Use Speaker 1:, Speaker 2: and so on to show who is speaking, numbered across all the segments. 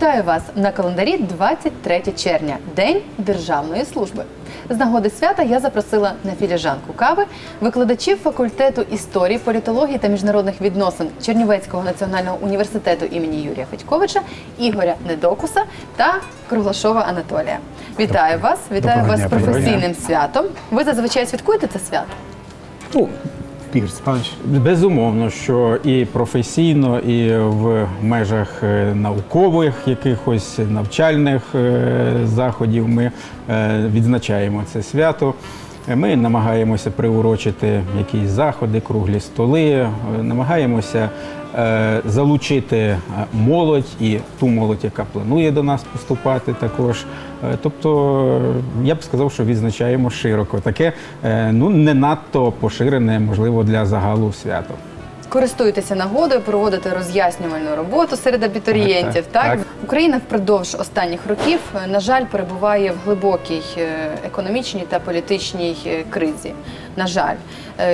Speaker 1: Вітаю вас на календарі 23 червня, День Державної служби. З нагоди свята я запросила на філіжанку кави викладачів факультету історії, політології та міжнародних відносин Чернівецького національного університету імені Юрія Федьковича Ігоря Недокуса та Круглашова Анатолія. Вітаю вас! Вітаю
Speaker 2: Доброго
Speaker 1: вас з
Speaker 2: дня,
Speaker 1: професійним святом. Ви зазвичай святкуєте це свято?
Speaker 2: Ну, Степанович,
Speaker 3: Безумовно, що і професійно, і в межах е, наукових якихось навчальних е, заходів ми е, відзначаємо це свято. Е, Ми намагаємося приурочити якісь заходи, круглі столи, е, намагаємося е, залучити молодь і ту молодь, яка планує до нас поступати також. Тобто, я б сказав, що відзначаємо широко. Таке ну не надто поширене, можливо, для загалу свято.
Speaker 1: Користуєтеся нагодою, проводите роз'яснювальну роботу серед абітурієнтів. Так,
Speaker 3: Так, так.
Speaker 1: Україна впродовж останніх років, е, на жаль, перебуває в глибокій е, економічній та політичній е, кризі. На жаль,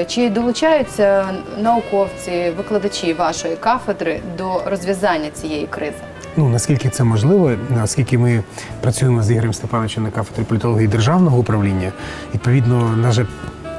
Speaker 1: чи долучаються науковці, викладачі вашої кафедри до розв'язання цієї кризи?
Speaker 2: ну наскільки це можливо, наскільки ми працюємо з Ігорем Степановичем на кафедрі політології державного управління, відповідно, наше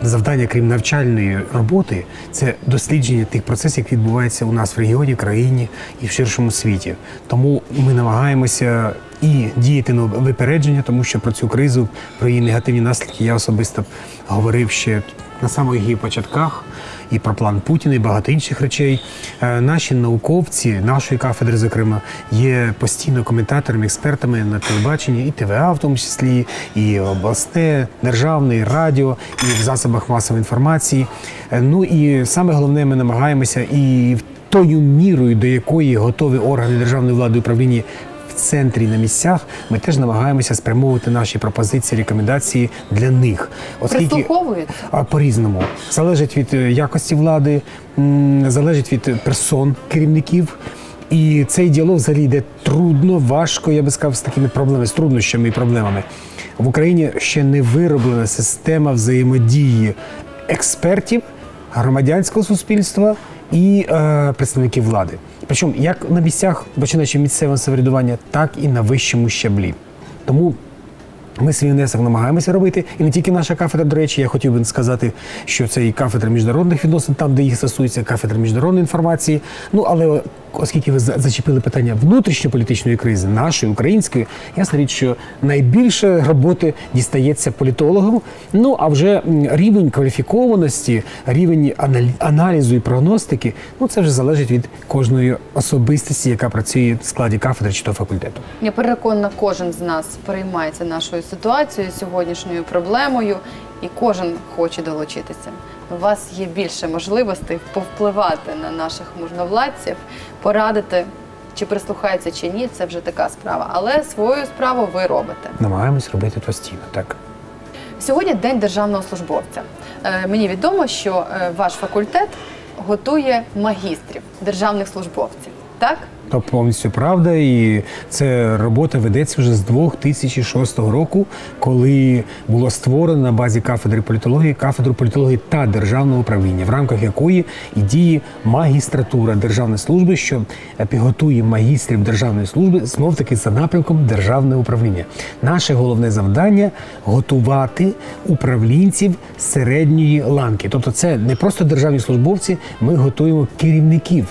Speaker 2: завдання, крім навчальної роботи, це дослідження тих процесів, які відбуваються у нас в регіоні, країні і в ширшому світі. Тому ми намагаємося і діяти на випередження, тому що про цю кризу, про її негативні наслідки я особисто говорив ще на самих її початках. І про план Путіна, і багато інших речей. Е, Наші науковці, нашої кафедри, зокрема, є постійно коментаторами, експертами на телебаченні і ТВА, в тому числі, і обласне, державне, і радіо, і в засобах масової інформації. Е, Ну і саме головне, ми намагаємося і в тою мірою, до якої готові органи державної влади управління центрі на місцях, ми теж намагаємося спрямовувати наші пропозиції, рекомендації для них. А по-різному. Залежить від е, якості влади, залежить від персон керівників. І цей діалог взагалі йде трудно, важко, я би сказав, з такими проблемами, з труднощами і проблемами. В Україні ще не вироблена система взаємодії експертів, громадянського суспільства і е, представників влади. Причому як на місцях, починаючи місцеве самоврядування, так і на вищому щаблі. Тому ми свій внесок намагаємося робити, і не тільки наша кафедра, до речі, я хотів би сказати, що це і кафедра міжнародних відносин, там, де їх стосується, кафедра міжнародної інформації. Ну але оскільки ви зачепили питання внутрішньополітичної кризи, нашої української, ясна річ, що найбільше роботи дістається політологам. Ну а вже рівень кваліфікованості, рівень аналі- аналізу і прогностики, ну це вже залежить від кожної особистості, яка працює в складі кафедри чи то факультету.
Speaker 1: Я переконана, кожен з нас переймається нашою ситуацією, сьогоднішньою проблемою, і кожен хоче долучитися. У вас є більше можливостей повпливати на наших можновладців, порадити, чи прислухається, чи ні, це вже така справа. Але свою справу ви робите.
Speaker 2: Намагаємось робити постійно, так.
Speaker 1: Сьогодні День державного службовця. Е, Мені відомо, що е, ваш факультет готує магістрів, державних службовців. Так?
Speaker 2: То повністю правда, і ця робота ведеться вже з 2006 року, коли було створено на базі кафедри політології кафедру політології та державного управління, в рамках якої і діє магістратура державної служби, що підготує магістрів державної служби знов таки за напрямком державне управління. Наше головне завдання готувати управлінців середньої ланки. Тобто, це не просто державні службовці, ми готуємо керівників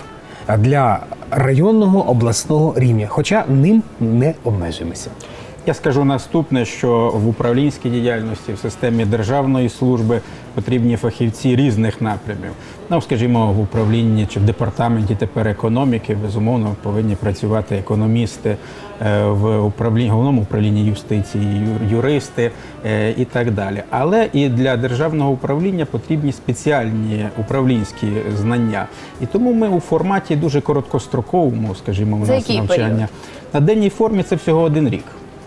Speaker 2: для районного обласного рівня, хоча ним не обмежуємося.
Speaker 3: Я скажу наступне, що в управлінській діяльності в системі державної служби потрібні фахівці різних напрямів. Ну, скажімо, в управлінні чи в департаменті тепер економіки безумовно повинні працювати економісти е, в управлінні головному управлінні юстиції, юристи е, і так далі. Але і для державного управління потрібні спеціальні управлінські знання. І тому ми у форматі дуже короткостроковому, скажімо, у нас навчання.
Speaker 1: період?
Speaker 3: На денній формі це всього один рік.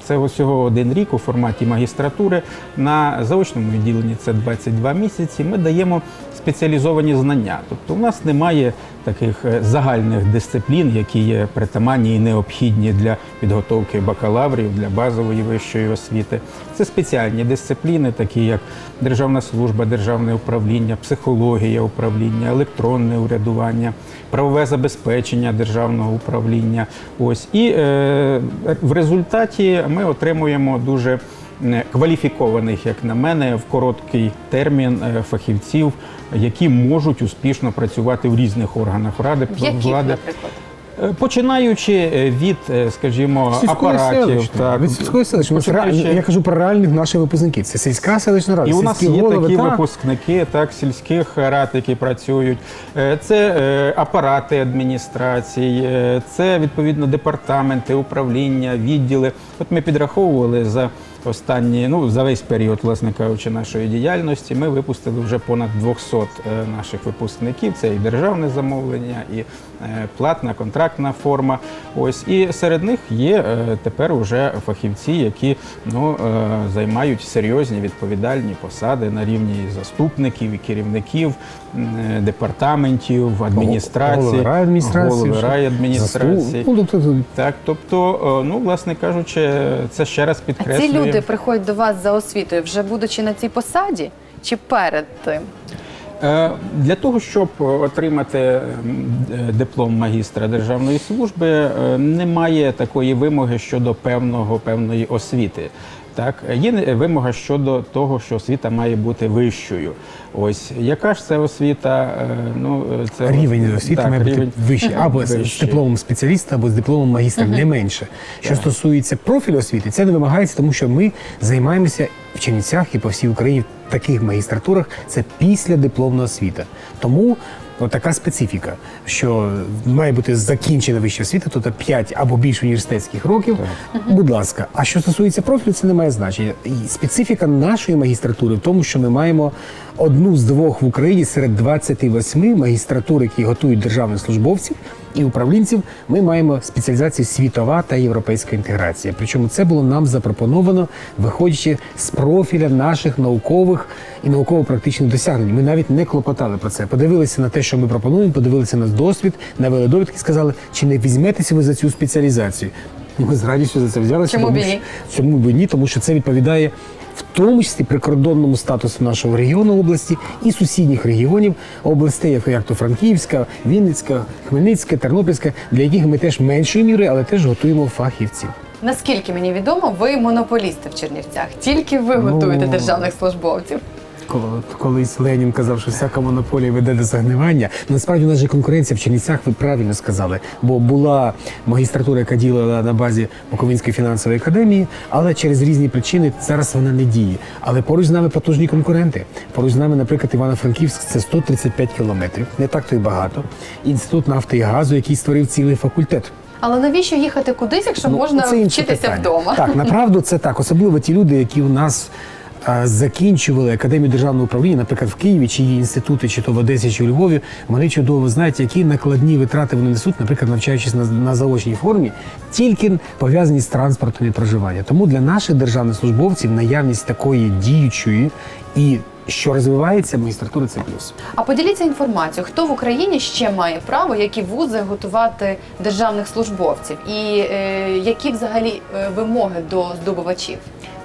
Speaker 3: Це всього один рік у форматі магістратури. На заочному відділенні це 22 місяці. Ми даємо спеціалізовані знання. Тобто у нас немає таких е, загальних дисциплін, які є притаманні і необхідні для підготовки бакалаврів, для базової вищої освіти. Це спеціальні дисципліни, такі як державна служба, державне управління, психологія управління, електронне урядування, правове забезпечення державного управління. Ось і е, в результаті ми отримуємо дуже кваліфікованих, як на мене, в короткий термін е, фахівців, які можуть успішно працювати в різних органах ради
Speaker 1: яких,
Speaker 3: влади.
Speaker 1: наприклад?
Speaker 3: Е, Починаючи е, від, е, скажімо,
Speaker 2: Сільської
Speaker 3: апаратів,
Speaker 2: селищної, від сільської селищної.
Speaker 3: Починаючи-
Speaker 2: Я кажу про реальних наших випускників. Це сільська селищна рада.
Speaker 3: і у нас є
Speaker 2: голови,
Speaker 3: такі
Speaker 2: так.
Speaker 3: випускники так, сільських рад, які працюють. Е, Це е, апарати адміністрацій, е, це відповідно департаменти, управління, відділи. От ми підраховували за останні, ну за весь період, власне кажучи, нашої діяльності. Ми випустили вже понад 200 е, наших випускників. Це і державне замовлення, і е, платна контрактна форма. Ось і серед них є е, тепер уже фахівці, які ну займають серйозні відповідальні посади на рівні заступників і керівників департаментів, адміністрації,
Speaker 2: Голови райадміністрації,
Speaker 3: голови райадміністрації.
Speaker 2: Ну, тобто,
Speaker 3: Так, тобто, е, ну власне кажучи, це ще раз
Speaker 1: А ці люди приходять до вас за освітою, вже будучи на цій посаді, чи перед тим?
Speaker 3: Е, Для того, щоб отримати е, диплом магістра державної служби, е, немає такої вимоги щодо певного певної освіти. Так, є вимога щодо того, що освіта має бути вищою. Ось яка ж це освіта? Е, Ну це
Speaker 2: Рівень освіти
Speaker 3: так,
Speaker 2: має бути вищий, або з- з дипломом спеціаліста, або з дипломом магістра, не менше. Що стосується профілю освіти, це не вимагається, тому що ми займаємося в Чернівцях і по всій Україні в таких магістратурах. Це після дипломна освіта. Тому от така специфіка, що має бути закінчена вища освіта, тобто 5 або більше університетських років. Будь ласка, а що стосується профілю, це не має значення. І специфіка нашої магістратури в тому, що ми маємо одну з двох в Україні серед 28 магістратур, які готують державних службовців і управлінців. Ми маємо спеціалізацію світова та європейська інтеграція. Причому це було нам запропоновано, виходячи з профіля наших наукових і науково-практичних досягнень. Ми навіть не клопотали про це. Подивилися на те, що ми пропонуємо, подивилися на досвід, навели довідки, сказали, чи не візьметеся ви за цю спеціалізацію. Ми з радістю за це взялися.
Speaker 1: Чому б і ні?
Speaker 2: Чому б і ні? Тому що це відповідає в тому числі прикордонному статусу нашого регіону області і сусідніх регіонів областей, як- як то Франківська, Вінницька, Хмельницька, Тернопільська, для яких ми теж меншої міри, але теж готуємо фахівців.
Speaker 1: Наскільки мені відомо, ви монополісти в Чернівцях. Тільки ви готуєте
Speaker 2: Ну,
Speaker 1: державних службовців.
Speaker 2: Коли- Колись Ленін казав, що всяка монополія веде до загнивання. Насправді у нас же конкуренція в Чернівцях, ви правильно сказали, бо була магістратура, яка діяла на базі Буковинської фінансової академії, але через різні причини зараз вона не діє. Але поруч з нами потужні конкуренти. Поруч з нами, наприклад, Івано-Франківськ це 135 кілометрів, не так то й багато. Інститут нафти і газу, який створив цілий факультет.
Speaker 1: Але навіщо їхати кудись, якщо можна
Speaker 2: Ну, інше
Speaker 1: вчитися
Speaker 2: питання.
Speaker 1: вдома?
Speaker 2: Так, направду це так. Особливо ті люди, які у нас закінчували академію державного управління, наприклад, в Києві, чи є інститути, чи то в Одесі, чи у Львові. Вони чудово знають, які накладні витрати вони несуть, наприклад, навчаючись на, на заочній формі, тільки пов'язані з транспортом і проживанням. Тому для наших державних службовців наявність такої діючої і що розвивається магістратури це плюс.
Speaker 1: А поділіться інформацією, хто в Україні ще має право, які вузи готувати державних службовців, і е, які взагалі е, вимоги до здобувачів?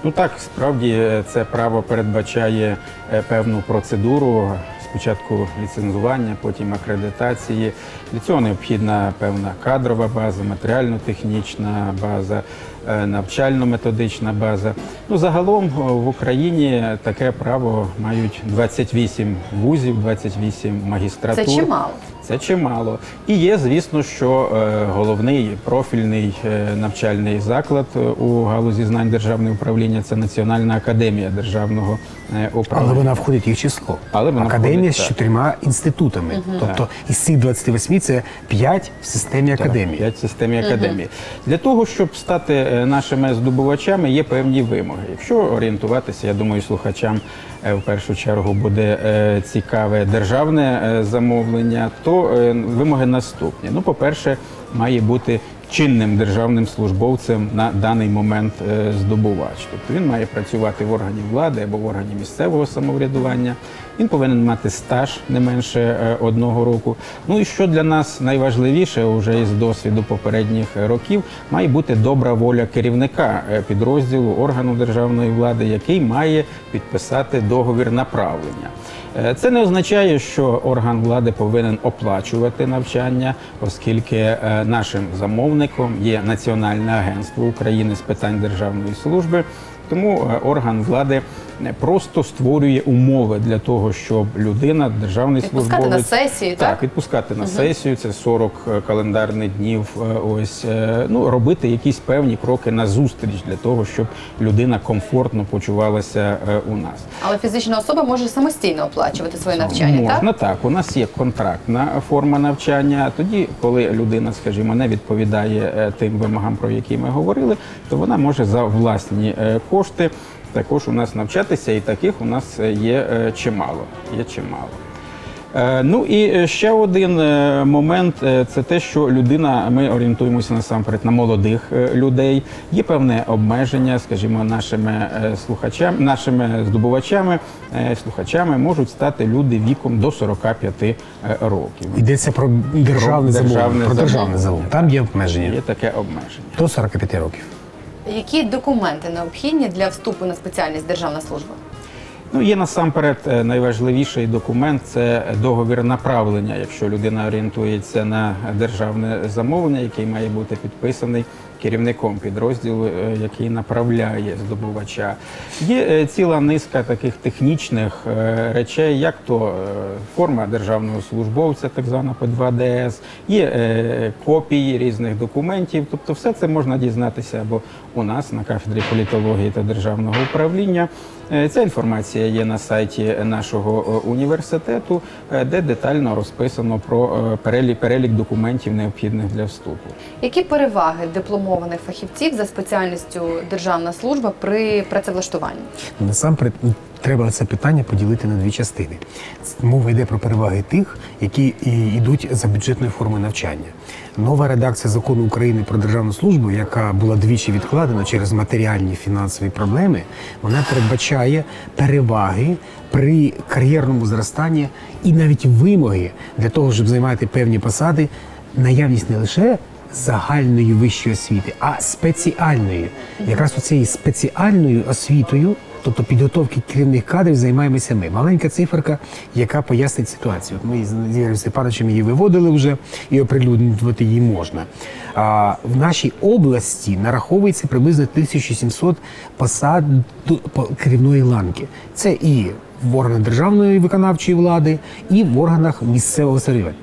Speaker 3: Ну так, справді е, це право передбачає е, певну процедуру. Спочатку ліцензування, потім акредитації. Для цього необхідна певна кадрова база, матеріально-технічна база, е, навчально-методична база. Ну, загалом в Україні таке право мають 28 вузів, 28 магістратур.
Speaker 1: Це чимало.
Speaker 3: Це чимало. І є, звісно, що е, головний профільний е, навчальний заклад е, у галузі знань державного управління це Національна академія державного управління.
Speaker 2: Але вона входить в їх число.
Speaker 3: Але вона
Speaker 2: Академія
Speaker 3: входить,
Speaker 2: з чотирма інститутами. Тобто із цих 28 це 5 в системі академії.
Speaker 3: П'ять в системі академії. Для того, щоб стати нашими здобувачами, є певні вимоги. Якщо орієнтуватися, я думаю, слухачам в першу чергу буде е, цікаве державне е, замовлення, то е, вимоги наступні. Ну, по-перше, має бути чинним державним службовцем на даний момент е, здобувач. Тобто він має працювати в органі влади або в органі місцевого самоврядування. Він повинен мати стаж не менше е, одного року. Ну і що для нас найважливіше, уже із досвіду попередніх років, має бути добра воля керівника е, підрозділу органу державної влади, який має підписати договір направлення. Е, Це не означає, що орган влади повинен оплачувати навчання, оскільки нашим замовником є Національне агентство України з питань державної служби. Тому орган влади просто створює умови для того, щоб людина, державний
Speaker 1: Відпускати
Speaker 3: службовець
Speaker 1: на сесію, так?
Speaker 3: відпускати на сесію. Це 40 календарних днів. е, Ось е, ну робити якісь певні кроки на зустріч для того, щоб людина комфортно почувалася е, у нас.
Speaker 1: Але фізична особа може самостійно оплачувати своє навчання,
Speaker 3: Можна
Speaker 1: так?
Speaker 3: так. У нас є контрактна форма навчання. Тоді, коли людина, скажімо, не відповідає е, тим вимогам, про які ми говорили, то вона може за власні е, кошти також у нас навчатися, і таких у нас е, є е, чимало. Є чимало. Е, Ну і ще один момент це те, що людина, ми орієнтуємося насамперед на молодих людей. Є певне обмеження, скажімо, нашими слухачами, нашими здобувачами, слухачами можуть стати люди віком до 45 е, років.
Speaker 2: Йдеться про державне
Speaker 3: Про
Speaker 2: замовлення.
Speaker 3: державне
Speaker 2: Про державне замовлення. Там є обмеження
Speaker 3: Є таке обмеження.
Speaker 2: до 45 років.
Speaker 1: Які документи необхідні для вступу на спеціальність державна служба?
Speaker 3: Ну, є насамперед е, найважливіший документ це договір направлення, якщо людина орієнтується на державне замовлення, який має бути підписаний керівником підрозділу, е, який направляє здобувача. Є е, ціла низка таких технічних речей, як то форма державного службовця, так звана П2ДС, є копії різних документів. Тобто, все це можна дізнатися або у нас на кафедрі політології та державного управління. Е, Ця інформація є на сайті нашого е, університету, е, де детально розписано про перелік, перелік документів необхідних для вступу.
Speaker 1: Які переваги дипломованих фахівців за спеціальністю державна служба при працевлаштуванні?
Speaker 2: Насамперед треба це питання поділити на дві частини. Мова йде про переваги тих, які йдуть за бюджетною формою навчання. Нова редакція закону України про державну службу, яка була двічі відкладена через матеріальні фінансові проблеми, вона передбачає переваги при кар'єрному зростанні і навіть вимоги для того, щоб займати певні посади, наявність не лише загальної вищої освіти, а спеціальної. Якраз оцією спеціальною освітою, тобто підготовки керівних кадрів, займаємося ми. Маленька циферка, яка пояснить ситуацію. Ми з Ігорем Степановичем її виводили вже і оприлюднювати її можна. А в нашій області нараховується приблизно 1700 посад по- керівної ланки. Це і в органах державної виконавчої влади, і в органах місцевого самоврядування.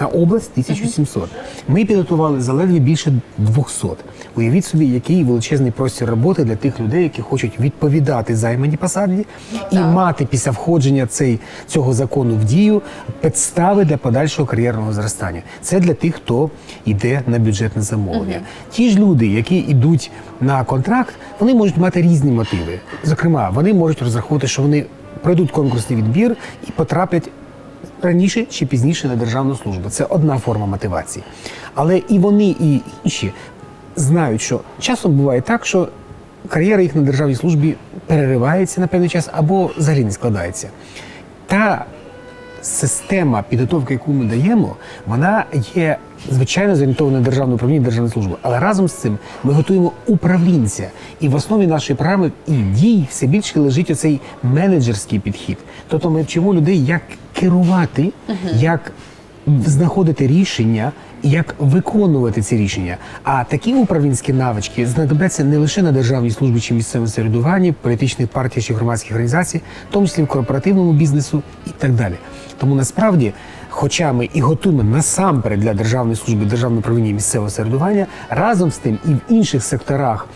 Speaker 2: На область 1700. Ми підготували заледве більше 200. Уявіть собі, який величезний простір роботи для тих людей, які хочуть відповідати займаній посаді і мати після входження цей, цього закону в дію підстави для подальшого кар'єрного зростання. Це для тих, хто йде на бюджетне замовлення. Ті ж люди, які йдуть на контракт, вони можуть мати різні мотиви. Зокрема, вони можуть розраховувати, що вони пройдуть конкурсний відбір і потраплять раніше чи пізніше на державну службу. Це одна форма мотивації. Але і вони, і інші знають, що часом буває так, що кар'єра їх на державній службі переривається на певний час або взагалі не складається. Та система підготовки, яку ми даємо, вона є звичайно зорієнтована на державне управління державну службу. Але разом з цим ми готуємо управлінця. І в основі нашої програми і дій все більше лежить оцей менеджерський підхід. Тобто ми вчимо людей, як керувати, як знаходити рішення. Як виконувати ці рішення? А такі управлінські навички знадобляться не лише на державній службі чи місцевому середуванні, політичних партій чи громадських організацій, в тому числі в корпоративному бізнесу і так далі. Тому насправді, хоча ми і готуємо насамперед для державної служби, державного управління і місцевого середування, разом з тим і в інших секторах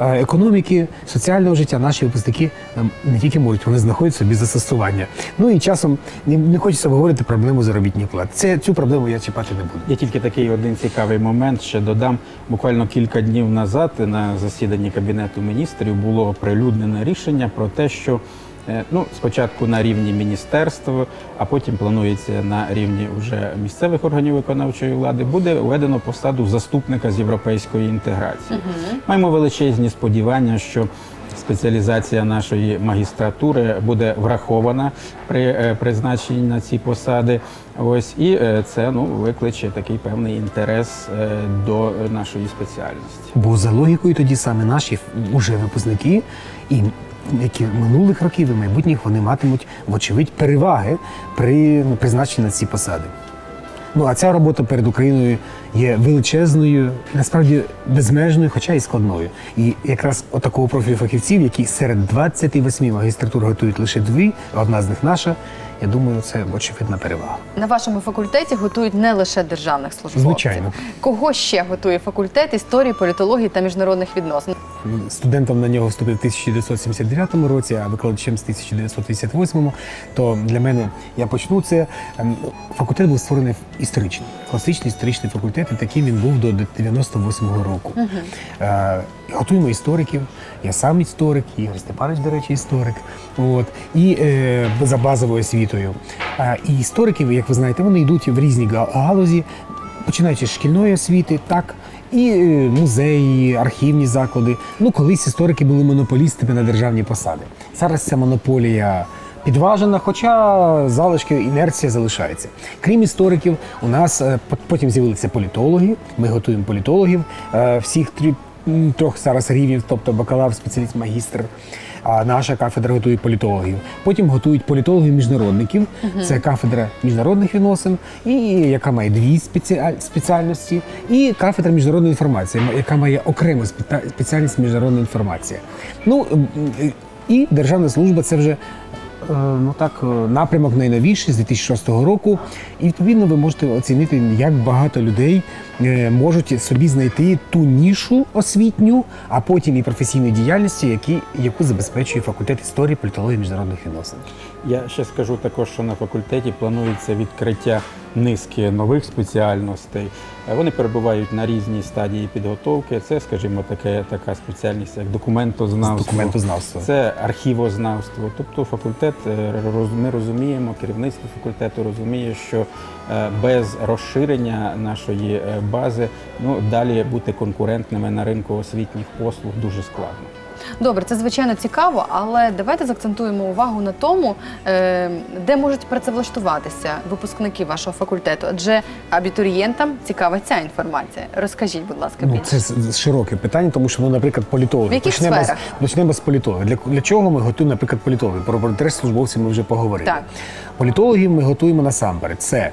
Speaker 2: економіки, соціального життя наші випускники е, не тільки можуть, вони знаходять собі застосування. Ну і часом не, хочеться говорити проблему заробітних плати. Це цю проблему я чіпати не буду.
Speaker 3: Я тільки такий один цікавий момент. Ще додам буквально кілька днів назад на засіданні кабінету міністрів було оприлюднене рішення про те, що е, ну спочатку на рівні міністерства, а потім планується на рівні вже місцевих органів виконавчої влади, буде введено посаду заступника з європейської інтеграції. Маємо величезні сподівання, що спеціалізація нашої магістратури буде врахована при е, призначенні на ці посади. Ось і е, це ну викличе такий певний інтерес е, до нашої спеціальності.
Speaker 2: Бо за логікою тоді саме наші уже випускники і які минулих років і майбутніх вони матимуть, вочевидь, переваги при ну, призначенні на ці посади. Ну а ця робота перед Україною є величезною, насправді безмежною, хоча і складною. І якраз отакого профілю фахівців, які серед 28 магістратур готують лише дві, одна з них наша. Я думаю, це очевидна перевага.
Speaker 1: На вашому факультеті готують не лише державних службовців.
Speaker 2: Звичайно.
Speaker 1: Кого ще готує факультет історії, політології та міжнародних відносин?
Speaker 2: Студентом на нього вступив в 1979 році, а викладачем з 1988. То для мене я почну це. ем, Факультет був створений історичний, класичний історичний факультет, і таким він був до 98-го року. Е, Готуємо істориків. Я сам історик, Ігор Степанович, до речі, історик. От і е, за базовою освітою. А, і історики, як ви знаєте, вони йдуть в різні галузі, починаючи з шкільної освіти, так. І е, музеї, архівні заклади. Ну, колись історики були монополістами на державні посади. Зараз ця монополія підважена, хоча залишки інерція залишається. Крім істориків, у нас е, потім з'явилися політологи. Ми готуємо політологів е, всіх трьох зараз рівнів, тобто бакалавр, спеціаліст, магістр. А наша кафедра готує політологів. Потім готують політологів-міжнародників. Це кафедра міжнародних відносин, і яка має дві спеціаль- спеціальності, і кафедра міжнародної інформації, яка має окрему спеціальність міжнародна інформація. Ну і державна служба це вже. Е, Ну так, е, напрямок найновіший з 2006 року, і відповідно ви можете оцінити, як багато людей е, можуть собі знайти ту нішу освітню, а потім і професійної діяльності, які, яку забезпечує факультет історії, політології та міжнародних відносин.
Speaker 3: Я ще скажу також, що на факультеті планується відкриття низки нових спеціальностей. Е, Вони перебувають на різній стадії підготовки. Це, скажімо, таке така спеціальність, як документознавство.
Speaker 2: Документознавство.
Speaker 3: Це архівознавство. Тобто факультет е, ми розуміємо, керівництво факультету розуміє, що е, без розширення нашої бази ну далі бути конкурентними на ринку освітніх послуг дуже складно.
Speaker 1: Добре, це звичайно цікаво, але давайте заакцентуємо увагу на тому, е, де можуть працевлаштуватися випускники вашого факультету, адже абітурієнтам цікава ця інформація. Розкажіть, будь ласка,
Speaker 2: Ну,
Speaker 1: більше.
Speaker 2: це з- з- широке питання, тому що, ну, наприклад, політологи.
Speaker 1: В яких
Speaker 2: почнемо, з,
Speaker 1: сферах?
Speaker 2: почнемо з політологів. Для, для чого ми готуємо, наприклад, політологів? Про держслужбовців ми вже поговорили.
Speaker 1: Так.
Speaker 2: Політологів ми готуємо насамперед. Це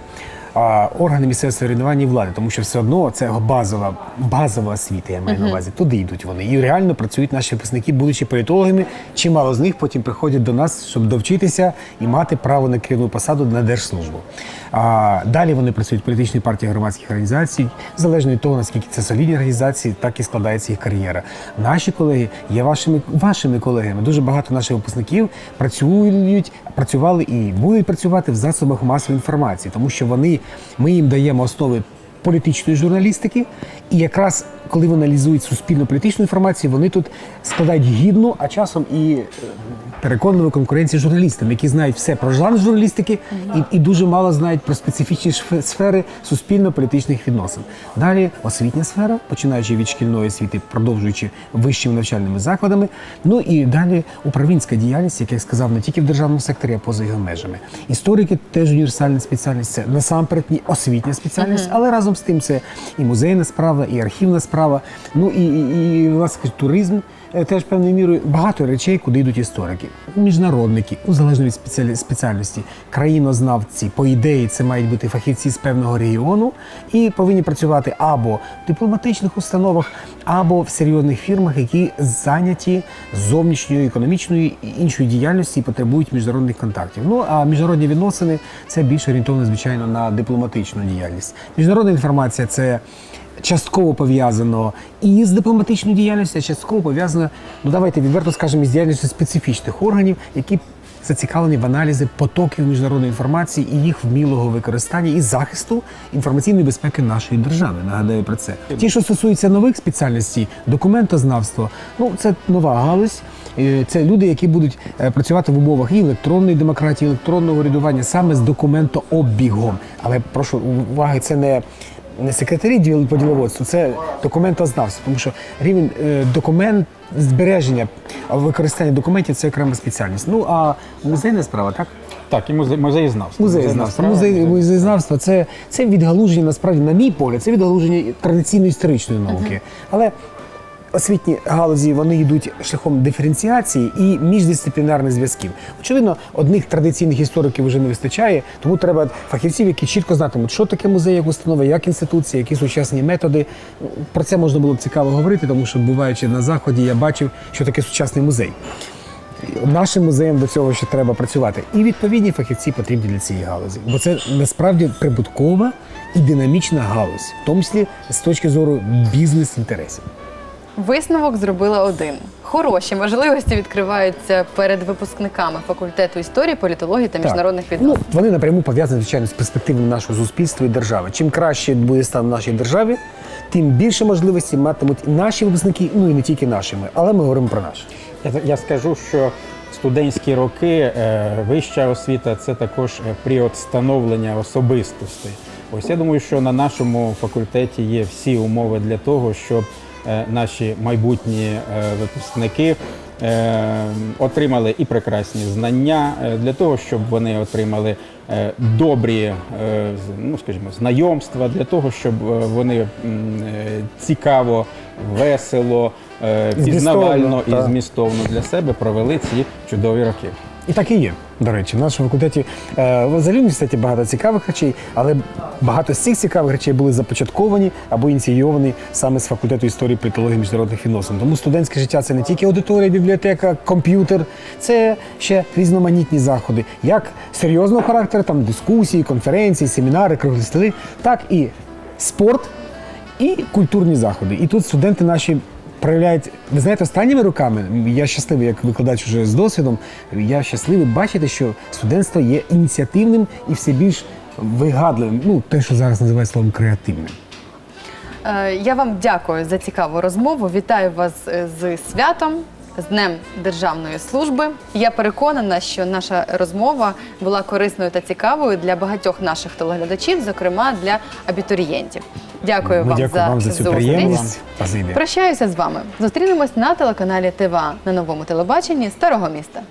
Speaker 2: органи місцевого самоврядування і влади, тому що все одно це базова, базова освіта, я маю на увазі. Туди йдуть вони. І реально працюють наші випускники, будучи політологами. Чимало з них потім приходять до нас, щоб довчитися і мати право на керівну посаду на держслужбу. А, далі вони працюють в політичній партії громадських організацій, залежно від того, наскільки це солідні організації, так і складається їх кар'єра. Наші колеги є вашими вашими колегами. Дуже багато наших випускників працюють, працювали і будуть працювати в засобах масової інформації, тому що вони ми їм даємо основи політичної журналістики, і якраз коли вони аналізують суспільно-політичну інформацію, вони тут складають гідну, а часом і переконливу конкуренцію журналістам, які знають все про жанр журналістики і, і дуже мало знають про специфічні сфери суспільно-політичних відносин. Далі освітня сфера, починаючи від шкільної освіти, продовжуючи вищими навчальними закладами. Ну і далі управлінська діяльність, як я сказав, не тільки в державному секторі, а поза його межами. Історики теж універсальна спеціальність, це насамперед освітня спеціальність, але разом з тим це і музейна справа, і архівна справа. Ну і, і, і власне туризм теж певною мірою багато речей, куди йдуть історики, міжнародники, ну, залежно від спеціальності, країнознавці. По ідеї, це мають бути фахівці з певного регіону і повинні працювати або в дипломатичних установах, або в серйозних фірмах, які зайняті зовнішньою економічною і іншою діяльністю і потребують міжнародних контактів. Ну а міжнародні відносини це більш орієнтовано, звичайно, на дипломатичну діяльність. Міжнародна інформація це частково пов'язано і з дипломатичною діяльністю, а частково пов'язано, ну давайте відверто скажемо, із діяльністю специфічних органів, які зацікавлені в аналізі потоків міжнародної інформації і їх вмілого використання і захисту інформаційної безпеки нашої держави. Нагадаю про це. Ті, що стосуються нових спеціальностей, документознавство, ну це нова галузь. Е, Це люди, які будуть е, працювати в умовах і електронної демократії, електронного урядування саме з документообігом. Але прошу уваги, це не не секретарі діл по діловодству, це документознавство, тому що рівень е, документ збереження використання документів це окрема спеціальність. Ну а музейна справа, так?
Speaker 3: Так, і музей, музеєзнавство.
Speaker 2: Музеєзнавство.
Speaker 3: Музейна
Speaker 2: Музей, музеєзнавство це, це відгалуження, насправді, на мій погляд, це відгалуження традиційної історичної науки. Але освітні галузі вони йдуть шляхом диференціації і міждисциплінарних зв'язків. Очевидно, одних традиційних істориків вже не вистачає, тому треба фахівців, які чітко знатимуть, що таке музей, як установа, як інституція, які сучасні методи. Про це можна було б цікаво говорити, тому що буваючи на заході, я бачив, що таке сучасний музей. Нашим музеям до цього ще треба працювати. І відповідні фахівці потрібні для цієї галузі. Бо це насправді прибуткова і динамічна галузь, в тому числі з точки зору бізнес-інтересів.
Speaker 1: Висновок зробила один. Хороші можливості відкриваються перед випускниками факультету історії, політології та міжнародних
Speaker 2: Ну,
Speaker 1: відносин.
Speaker 2: вони напряму пов'язані, звичайно, з перспективами нашого суспільства і держави. Чим краще буде стан в нашій державі, тим більше можливості матимуть і наші випускники, ну і не тільки нашими, але ми говоримо про наші.
Speaker 3: Я, я скажу, що студентські роки, е, вища освіта це також е, період становлення особистостей. Ось я думаю, що на нашому факультеті є всі умови для того, щоб наші майбутні е, випускники е, отримали і прекрасні знання е, для того, щоб вони отримали е, добрі, е, ну скажімо, знайомства, для того, щоб е, вони е, цікаво, весело, е, пізнавально і змістовно для себе провели ці чудові роки.
Speaker 2: І так і є. До речі, в нашому факультеті е, взагалі університеті багато цікавих речей, але багато з цих цікавих речей були започатковані або ініційовані саме з факультету історії політології міжнародних відносин. Тому студентське життя це не тільки аудиторія, бібліотека, комп'ютер, це ще різноманітні заходи, як серйозного характеру, там дискусії, конференції, семінари, круглі столи, так і спорт і культурні заходи. І тут студенти наші проявляють, ви знаєте, останніми роками я щасливий, як викладач уже з досвідом. Я щасливий бачити, що студентство є ініціативним і все більш вигадливим. Ну, те, що зараз називають словом креативним.
Speaker 1: Е, Я вам дякую за цікаву розмову. Вітаю вас е, з святом, з Днем Державної служби. Я переконана, що наша розмова була корисною та цікавою для багатьох наших телеглядачів, зокрема для абітурієнтів. Дякую
Speaker 2: Ми
Speaker 1: вам
Speaker 2: дякую
Speaker 1: за
Speaker 2: вам за цю
Speaker 1: зустріч.
Speaker 2: приємність.
Speaker 1: Прощаюся з вами. Зустрінемось на телеканалі ТВА на новому телебаченні Старого міста.